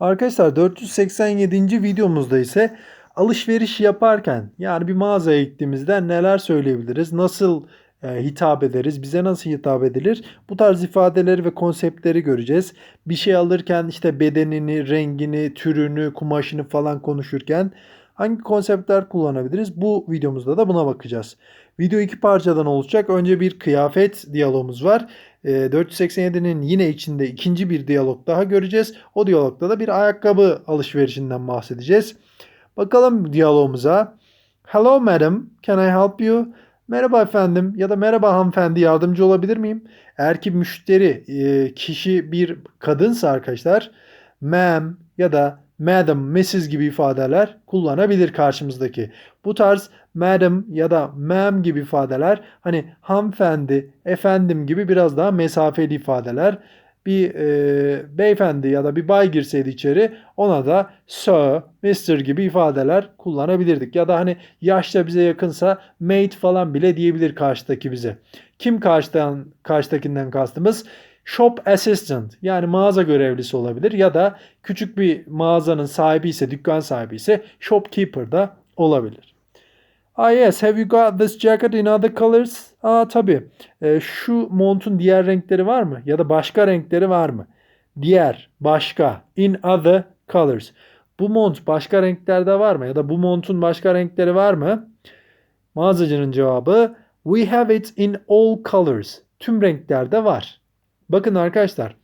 Arkadaşlar 487. videomuzda ise alışveriş yaparken yani bir mağazaya gittiğimizde neler söyleyebiliriz? Nasıl e, hitap ederiz? Bize nasıl hitap edilir? Bu tarz ifadeleri ve konseptleri göreceğiz. Bir şey alırken işte bedenini, rengini, türünü, kumaşını falan konuşurken hangi konseptler kullanabiliriz? Bu videomuzda da buna bakacağız. Video iki parçadan oluşacak. Önce bir kıyafet diyalogumuz var. E, 487'nin yine içinde ikinci bir diyalog daha göreceğiz. O diyalogda da bir ayakkabı alışverişinden bahsedeceğiz. Bakalım diyalogumuza. Hello madam, can I help you? Merhaba efendim ya da merhaba hanımefendi yardımcı olabilir miyim? Eğer ki müşteri e, kişi bir kadınsa arkadaşlar ma'am ya da madam, mrs gibi ifadeler kullanabilir karşımızdaki. Bu tarz madam ya da ma'am gibi ifadeler hani hanımefendi, efendim gibi biraz daha mesafeli ifadeler. Bir e, beyefendi ya da bir bay girseydi içeri ona da sir, mister gibi ifadeler kullanabilirdik. Ya da hani yaşta bize yakınsa mate falan bile diyebilir karşıdaki bize. Kim karşıdan, karşıdakinden kastımız? Shop assistant yani mağaza görevlisi olabilir ya da küçük bir mağazanın sahibi ise dükkan sahibi ise shopkeeper da olabilir. Ah yes, have you got this jacket in other colors? Aa tabii. E, şu montun diğer renkleri var mı? Ya da başka renkleri var mı? Diğer, başka, in other colors. Bu mont başka renklerde var mı? Ya da bu montun başka renkleri var mı? Mağazacının cevabı We have it in all colors. Tüm renklerde var. Bakın arkadaşlar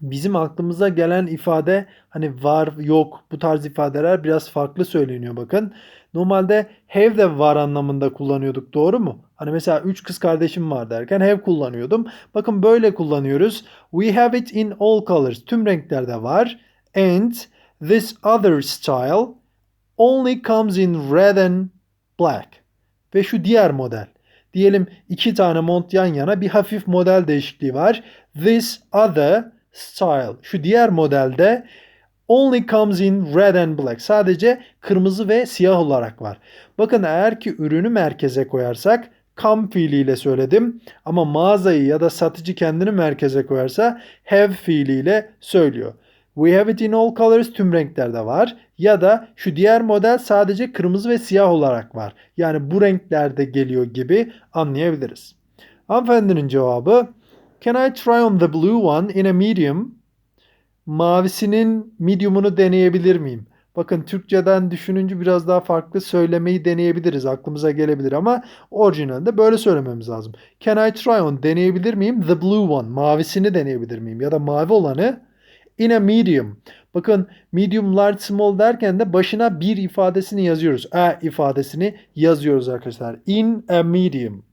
bizim aklımıza gelen ifade hani var yok bu tarz ifadeler biraz farklı söyleniyor bakın. Normalde have de var anlamında kullanıyorduk doğru mu? Hani mesela 3 kız kardeşim var derken have kullanıyordum. Bakın böyle kullanıyoruz. We have it in all colors. Tüm renklerde var. And this other style only comes in red and black. Ve şu diğer model. Diyelim iki tane mont yan yana bir hafif model değişikliği var. This other style. Şu diğer modelde only comes in red and black. Sadece kırmızı ve siyah olarak var. Bakın eğer ki ürünü merkeze koyarsak come fiiliyle söyledim ama mağazayı ya da satıcı kendini merkeze koyarsa have fiiliyle söylüyor. We have it in all colors tüm renklerde var. Ya da şu diğer model sadece kırmızı ve siyah olarak var. Yani bu renklerde geliyor gibi anlayabiliriz. Hanımefendinin cevabı Can I try on the blue one in a medium? Mavisinin medium'unu deneyebilir miyim? Bakın Türkçeden düşününce biraz daha farklı söylemeyi deneyebiliriz. Aklımıza gelebilir ama orijinalde böyle söylememiz lazım. Can I try on deneyebilir miyim? The blue one. Mavisini deneyebilir miyim? Ya da mavi olanı in a medium. Bakın medium, large, small derken de başına bir ifadesini yazıyoruz. A ifadesini yazıyoruz arkadaşlar. In a medium.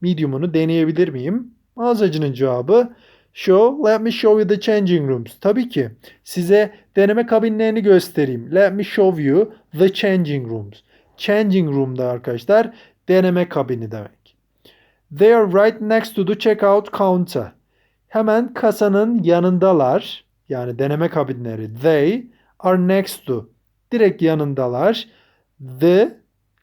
Medium'unu deneyebilir miyim? Mağazacının cevabı Show, let me show you the changing rooms. Tabii ki. Size deneme kabinlerini göstereyim. Let me show you the changing rooms. Changing room'da arkadaşlar deneme kabini demek. They are right next to the checkout counter. Hemen kasanın yanındalar. Yani deneme kabinleri. They are next to. Direkt yanındalar. The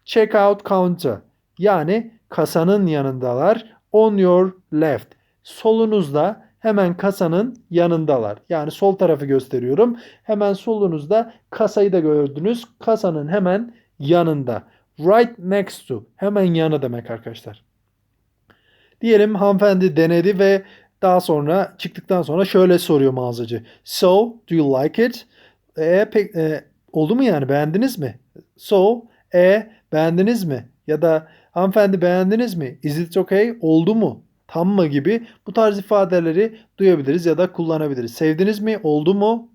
checkout counter. Yani kasanın yanındalar. On your left. Solunuzda hemen kasanın yanındalar. Yani sol tarafı gösteriyorum. Hemen solunuzda kasayı da gördünüz. Kasanın hemen yanında. Right next to. Hemen yanı demek arkadaşlar. Diyelim hanımefendi denedi ve daha sonra çıktıktan sonra şöyle soruyor mağazacı. So, do you like it? E, pek, e, oldu mu yani beğendiniz mi? So, e beğendiniz mi? Ya da hanımefendi beğendiniz mi? Is it okay? Oldu mu? Tam mı gibi bu tarz ifadeleri duyabiliriz ya da kullanabiliriz. Sevdiniz mi? Oldu mu?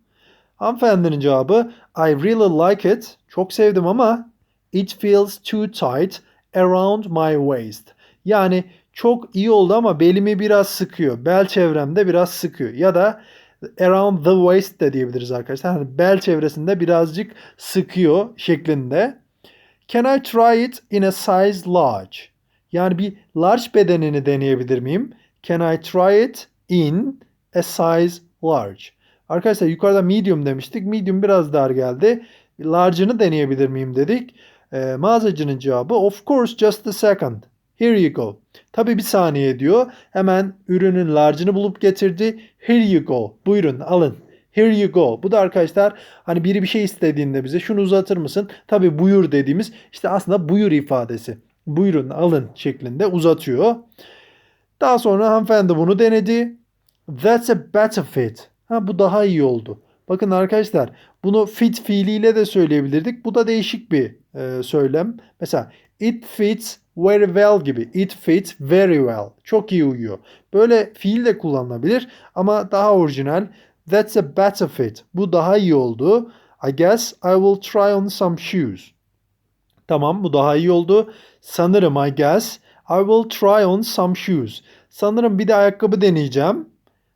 Hanımefendinin cevabı I really like it. Çok sevdim ama it feels too tight around my waist. Yani çok iyi oldu ama belimi biraz sıkıyor. Bel çevremde biraz sıkıyor. Ya da around the waist de diyebiliriz arkadaşlar. Yani bel çevresinde birazcık sıkıyor şeklinde. Can I try it in a size large? Yani bir large bedenini deneyebilir miyim? Can I try it in a size large? Arkadaşlar yukarıda medium demiştik. Medium biraz dar geldi. Large'ını deneyebilir miyim dedik. E, mağazacının cevabı of course just a second. Here you go. Tabii bir saniye diyor. Hemen ürünün large'ını bulup getirdi. Here you go. Buyurun alın. Here you go. Bu da arkadaşlar hani biri bir şey istediğinde bize şunu uzatır mısın? Tabi buyur dediğimiz işte aslında buyur ifadesi. Buyurun alın şeklinde uzatıyor. Daha sonra hanımefendi bunu denedi. That's a better fit. Ha, bu daha iyi oldu. Bakın arkadaşlar bunu fit fiiliyle de söyleyebilirdik. Bu da değişik bir e, söylem. Mesela it fits very well gibi. It fits very well. Çok iyi uyuyor. Böyle fiil de kullanılabilir ama daha orijinal. That's a better fit. Bu daha iyi oldu. I guess I will try on some shoes. Tamam bu daha iyi oldu. Sanırım I guess I will try on some shoes. Sanırım bir de ayakkabı deneyeceğim.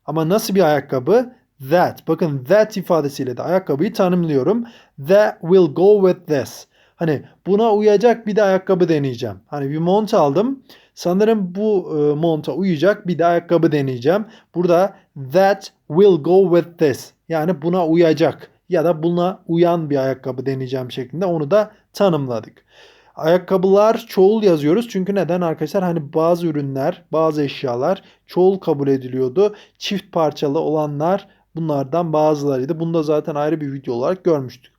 Ama nasıl bir ayakkabı? That. Bakın that ifadesiyle de ayakkabıyı tanımlıyorum. That will go with this. Hani buna uyacak bir de ayakkabı deneyeceğim. Hani bir mont aldım. Sanırım bu e, monta uyacak bir de ayakkabı deneyeceğim. Burada that will go with this. Yani buna uyacak ya da buna uyan bir ayakkabı deneyeceğim şeklinde onu da tanımladık. Ayakkabılar çoğul yazıyoruz. Çünkü neden arkadaşlar? Hani bazı ürünler, bazı eşyalar çoğul kabul ediliyordu. Çift parçalı olanlar bunlardan bazılarıydı. Bunu da zaten ayrı bir video olarak görmüştük.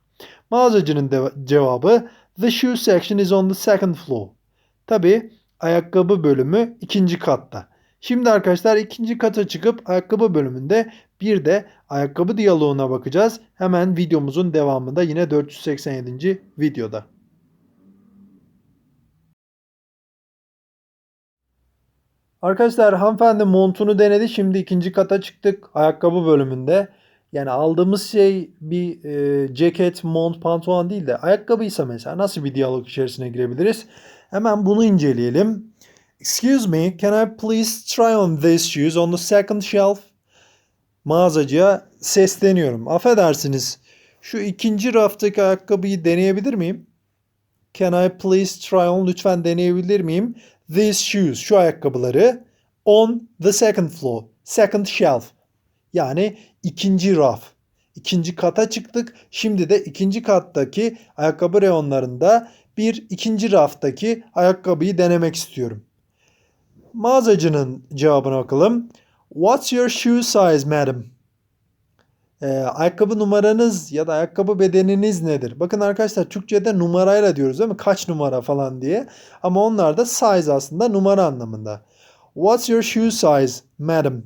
Mağazacının de- cevabı The shoe section is on the second floor. Tabi ayakkabı bölümü ikinci katta. Şimdi arkadaşlar ikinci kata çıkıp ayakkabı bölümünde bir de ayakkabı diyaloğuna bakacağız. Hemen videomuzun devamında yine 487. videoda. Arkadaşlar hanımefendi montunu denedi. Şimdi ikinci kata çıktık ayakkabı bölümünde. Yani aldığımız şey bir e, ceket, mont, pantolon değil de ayakkabıysa mesela nasıl bir diyalog içerisine girebiliriz? Hemen bunu inceleyelim. Excuse me, can I please try on these shoes on the second shelf? Mağazacıya sesleniyorum. Affedersiniz. Şu ikinci raftaki ayakkabıyı deneyebilir miyim? Can I please try on? Lütfen deneyebilir miyim? These shoes, şu ayakkabıları on the second floor, second shelf. Yani ikinci raf. İkinci kata çıktık. Şimdi de ikinci kattaki ayakkabı reyonlarında bir ikinci raftaki ayakkabıyı denemek istiyorum. Mağazacının cevabına bakalım. What's your shoe size madam? Ee, ayakkabı numaranız ya da ayakkabı bedeniniz nedir? Bakın arkadaşlar Türkçe'de numarayla diyoruz değil mi? Kaç numara falan diye. Ama onlar da size aslında numara anlamında. What's your shoe size madam?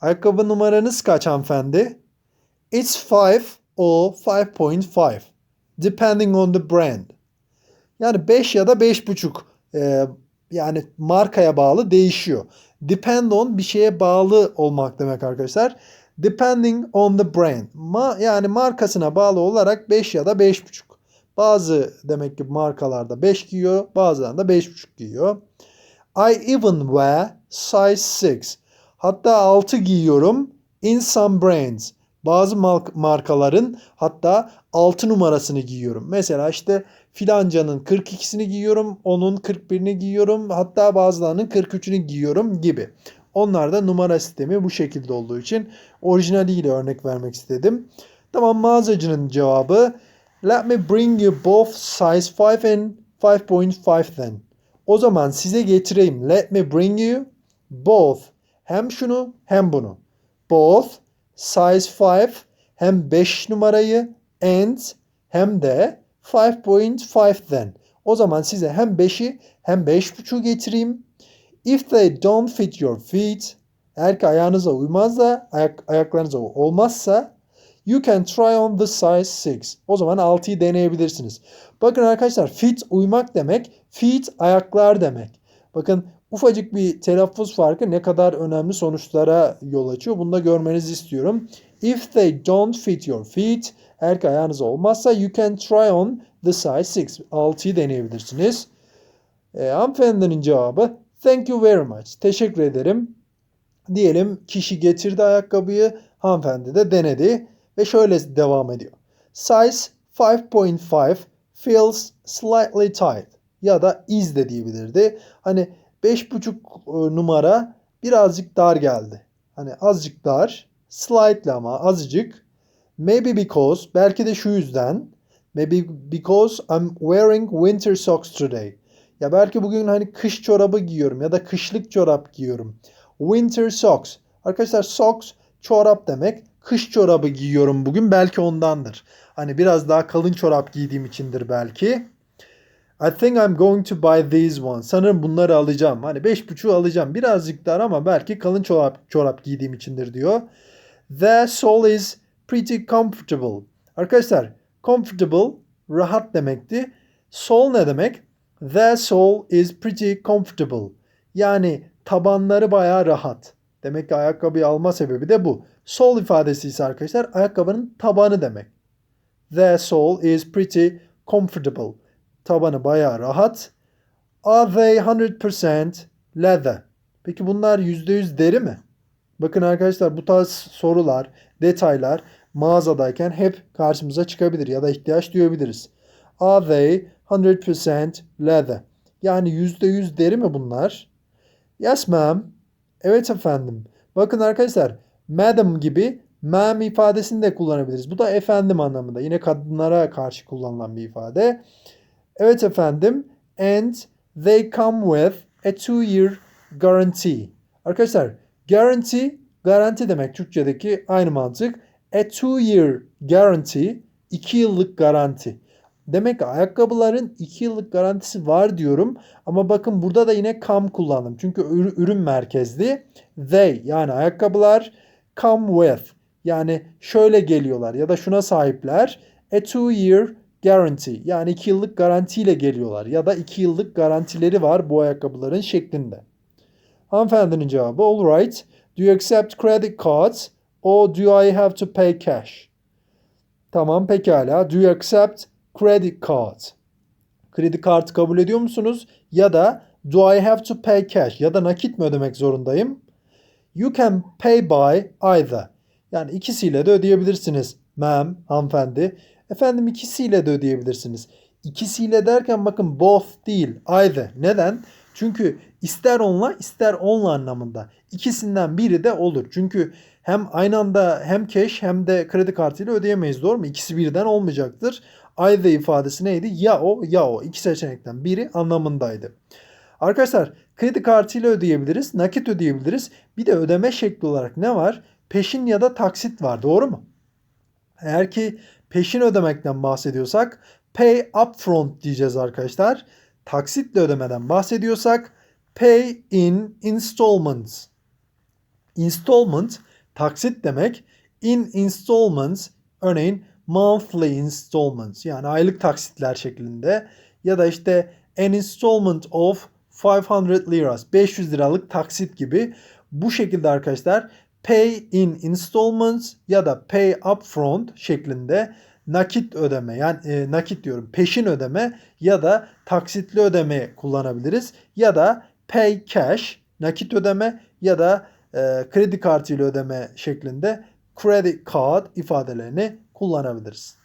Ayakkabı numaranız kaç hanımefendi? It's 5 or 5.5 depending on the brand. Yani 5 ya da 5.5 ee, yani markaya bağlı değişiyor. Depend on bir şeye bağlı olmak demek arkadaşlar. Depending on the brand. Ma yani markasına bağlı olarak 5 ya da 5.5. Bazı demek ki markalarda 5 giyiyor, bazılarında 5.5 giyiyor. I even wear size 6. Hatta 6 giyiyorum in some brands. Bazı markaların hatta 6 numarasını giyiyorum. Mesela işte filancanın 42'sini giyiyorum, onun 41'ini giyiyorum, hatta bazılarının 43'ünü giyiyorum gibi. Onlarda numara sistemi bu şekilde olduğu için orijinaliyle örnek vermek istedim. Tamam mağazacının cevabı Let me bring you both size 5 and 5.5 then. O zaman size getireyim. Let me bring you both. Hem şunu hem bunu. Both size 5 hem 5 numarayı and hem de 5.5'den. O zaman size hem 5'i hem 5.5'u getireyim. If they don't fit your feet, eğer ki ayağınıza uymaz da ayak, ayaklarınıza olmazsa you can try on the size 6. O zaman 6'yı deneyebilirsiniz. Bakın arkadaşlar fit uymak demek, feet ayaklar demek. Bakın ufacık bir telaffuz farkı ne kadar önemli sonuçlara yol açıyor. Bunu da görmenizi istiyorum. If they don't fit your feet, eğer ki ayağınız olmazsa you can try on the size 6. 6'yı deneyebilirsiniz. E, hanımefendinin cevabı thank you very much. Teşekkür ederim. Diyelim kişi getirdi ayakkabıyı, hanımefendi de denedi ve şöyle devam ediyor. Size 5.5 feels slightly tight ya da is de diyebilirdi. Hani 5.5 numara birazcık dar geldi. Hani azıcık dar, slightly ama azıcık. Maybe because, belki de şu yüzden. Maybe because I'm wearing winter socks today. Ya belki bugün hani kış çorabı giyiyorum ya da kışlık çorap giyiyorum. Winter socks. Arkadaşlar socks çorap demek. kış çorabı giyiyorum bugün belki ondandır. Hani biraz daha kalın çorap giydiğim içindir belki. I think I'm going to buy these ones. Sanırım bunları alacağım. Hani 5.5'u alacağım. Birazcık dar ama belki kalın çorap, çorap giydiğim içindir diyor. The sole is pretty comfortable. Arkadaşlar comfortable rahat demekti. Sole ne demek? The sole is pretty comfortable. Yani tabanları bayağı rahat. Demek ki ayakkabıyı alma sebebi de bu. Sole ifadesi ise arkadaşlar ayakkabının tabanı demek. The sole is pretty comfortable. Tabanı bayağı rahat. Are they 100% leather? Peki bunlar %100 deri mi? Bakın arkadaşlar bu tarz sorular, detaylar mağazadayken hep karşımıza çıkabilir ya da ihtiyaç duyabiliriz. Are they 100% leather? Yani %100 deri mi bunlar? Yes ma'am. Evet efendim. Bakın arkadaşlar madam gibi ma'am ifadesini de kullanabiliriz. Bu da efendim anlamında. Yine kadınlara karşı kullanılan bir ifade. Evet efendim. And they come with a two year guarantee. Arkadaşlar guarantee garanti demek Türkçedeki aynı mantık. A two year guarantee 2 yıllık garanti. Demek ki ayakkabıların 2 yıllık garantisi var diyorum. Ama bakın burada da yine come kullandım. Çünkü ürün merkezli. They yani ayakkabılar come with. Yani şöyle geliyorlar ya da şuna sahipler. A two year guarantee yani 2 yıllık garantiyle geliyorlar ya da 2 yıllık garantileri var bu ayakkabıların şeklinde. Hanımefendinin cevabı all right. Do you accept credit cards or do I have to pay cash? Tamam pekala. Do you accept credit cards? Kredi kartı kabul ediyor musunuz? Ya da do I have to pay cash? Ya da nakit mi ödemek zorundayım? You can pay by either. Yani ikisiyle de ödeyebilirsiniz. Ma'am, hanımefendi. Efendim ikisiyle de ödeyebilirsiniz. İkisiyle derken bakın both değil, either. Neden? Çünkü ister onla ister onla anlamında. İkisinden biri de olur. Çünkü hem aynı anda hem cash hem de kredi kartıyla ödeyemeyiz doğru mu? İkisi birden olmayacaktır. Either ifadesi neydi? Ya o ya o. İki seçenekten biri anlamındaydı. Arkadaşlar kredi kartıyla ödeyebiliriz, nakit ödeyebiliriz. Bir de ödeme şekli olarak ne var? Peşin ya da taksit var doğru mu? Eğer ki peşin ödemekten bahsediyorsak pay upfront diyeceğiz arkadaşlar. Taksitle ödemeden bahsediyorsak pay in installments. Installment taksit demek. In installments örneğin monthly installments yani aylık taksitler şeklinde ya da işte an installment of 500 liras 500 liralık taksit gibi bu şekilde arkadaşlar pay in installments ya da pay upfront şeklinde nakit ödeme yani e, nakit diyorum peşin ödeme ya da taksitli ödeme kullanabiliriz ya da pay cash nakit ödeme ya da e, kredi kartıyla ödeme şeklinde credit card ifadelerini kullanabiliriz.